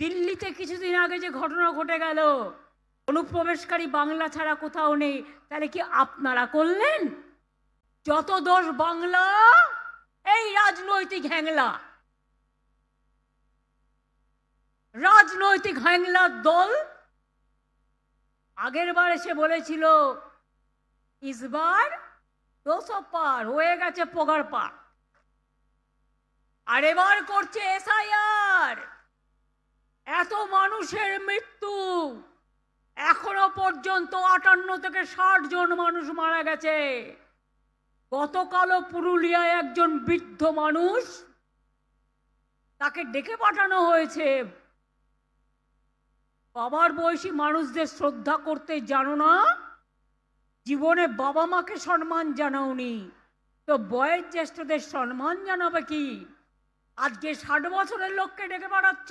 দিল্লিতে কিছুদিন আগে যে ঘটনা ঘটে গেল, অনুপ্রবেশকারী বাংলা ছাড়া কোথাও নেই, তাহলে কি আপনারা করলেন? যত দোষ বাংলা, এই রাজনৈতিক হ্যাংলা। রাজনৈতিক হ্যাংলার দল, আগের বার এসে বলেছিল ইসবার দোষো পার, হয়ে গেছে পোগার পার। আর এবার করছে এসআইআর। এত মানুষের মৃত্যু। এখনও পর্যন্ত আটান্ন থেকে ষাট জন মানুষ মারা গেছে। গতকালও পুরুলিয়ায় একজন বৃদ্ধ মানুষ তাকে ডেকে পাঠানো হয়েছে। বাবার বয়সী মানুষদের শ্রদ্ধা করতে জানো না? জীবনে বাবা মাকে সম্মান জানাওনি। তো বয়স জ্যেষ্ঠদের সম্মান জানাবে কি? আজকে ষাট বছরের লোককে ডেকে পাঠাচ্ছ?